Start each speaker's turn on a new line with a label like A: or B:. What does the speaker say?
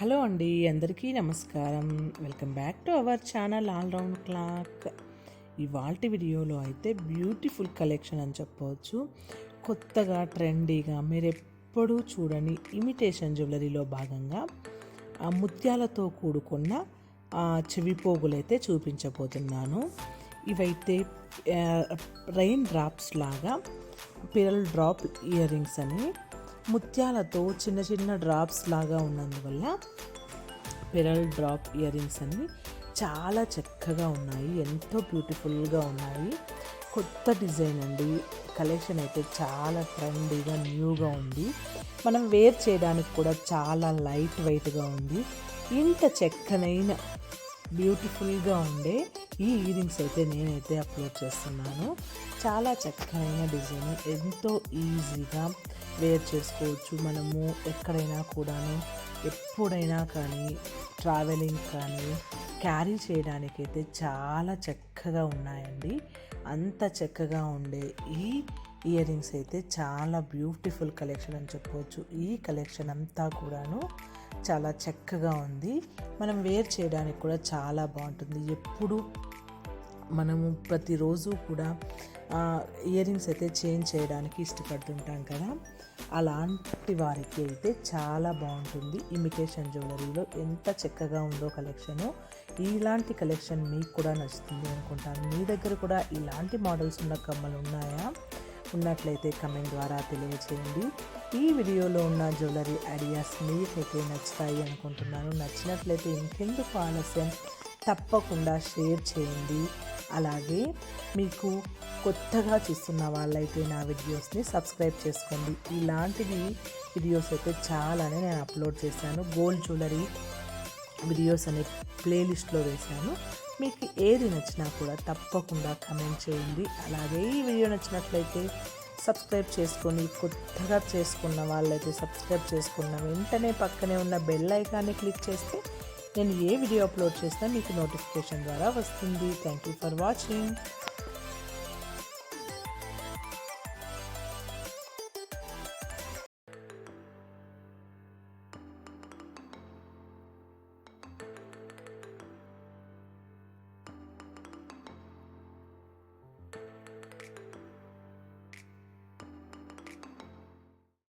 A: Hello అండి అందరికీ నమస్కారం. Welcome back to our channel all round clock. ఇవాల్టి వీడియోలో అయితే బ్యూటిఫుల్ కలెక్షన్ అని చెప్పవచ్చు. కొత్తగా ట్రెండీగా మీరు ఎప్పుడూ చూడని ఇమిటేషన్ జ్యువెలరీలో భాగంగా ఆ ముత్యాలతో కూడుకున్న ఆ చెవి పోగులైతే చూపించబోతున్నాను. ఇవైతే రెయిన్ డ్రాప్స్ లాగా పిరల్ డ్రాప్ ఇయర్ రింగ్స్ అని ముత్యాలతో చిన్న చిన్న డ్రాప్స్ లాగా ఉన్నందువల్ల పెరల్ డ్రాప్ ఇయర్ రింగ్స్ అన్ని చాలా చక్కగా ఉన్నాయి ఎంతో బ్యూటిఫుల్గా ఉన్నాయి. కొత్త డిజైన్ అండి. కలెక్షన్ అయితే చాలా ట్రెండీగా న్యూగా ఉంది. మనం వేర్ చేయడానికి కూడా చాలా లైట్ వెయిట్గా ఉంది. ఇంత చక్కనైన బ్యూటిఫుల్గా ఉండే ఈ ఇయరింగ్స్ అయితే నేనైతే అప్లోడ్ చేస్తున్నాను. చాలా చక్కనైన డిజైన్ ఎంతో ఈజీగా వేర్ చేసుకోవచ్చు. మనము ఎక్కడైనా కూడాను ఎప్పుడైనా కానీ ట్రావెలింగ్ కానీ క్యారీ చేయడానికైతే చాలా చక్కగా ఉన్నాయండి. అంత చక్కగా ఉండే ఈ ఇయర్ రింగ్స్ అయితే చాలా బ్యూటిఫుల్ కలెక్షన్ అని చెప్పవచ్చు ఈ కలెక్షన్ అంతా కూడాను చాలా చక్కగా ఉంది. మనం వేర్ చేయడానికి కూడా చాలా బాగుంటుంది. ఎప్పుడు మనము ప్రతిరోజు కూడా ఇయర్ రింగ్స్ అయితే చేంజ్ చేయడానికి ఇష్టపడుతుంటాం కదా. అలాంటి వారికి అయితే చాలా బాగుంటుంది ఇమిటేషన్ జ్యువెలరీలో ఎంత చక్కగా ఉందో కలెక్షను. ఇలాంటి కలెక్షన్ మీకు కూడా నచ్చుతుంది అనుకుంటాను. మీ దగ్గర కూడా ఇలాంటి మోడల్స్ ఉన్న కమ్మలు ఉన్నాయా? ఉన్నట్లయితే కమెంట్ ద్వారా తెలియజేయండి. ఈ వీడియోలో ఉన్న జ్యువెలరీ ఐడియాస్ మీకైతే నచ్చుతాయి అనుకుంటున్నాను. నచ్చినట్లయితే ఇంకెందుకు ఆలస్యం? తప్పకుండా షేర్ చేయండి. అలాగే మీకు కొత్తగా చూస్తున్న వాళ్ళైతే నా వీడియోస్ని సబ్స్క్రైబ్ చేసుకోండి. ఇలాంటివి వీడియోస్ అయితే చాలానే నేను అప్లోడ్ చేశాను. గోల్డ్ జ్యువెలరీ వీడియోస్ అనే ప్లేలిస్ట్లో వేశాను. మీకు ఏది నచ్చినా కూడా తప్పకుండా కమెంట్ చేయండి. అలాగే ఈ వీడియో నచ్చినట్లయితే సబ్స్క్రైబ్ చేసుకొని కొత్తగా చేసుకున్న వాళ్ళైతే సబ్స్క్రైబ్ చేసుకున్న వెంటనే పక్కనే ఉన్న బెల్ ఐకాన్ని క్లిక్ చేస్తే నేను ఏ వీడియో అప్లోడ్ చేసినా మీకు నోటిఫికేషన్ ద్వారా వస్తుంది. Thank you for watching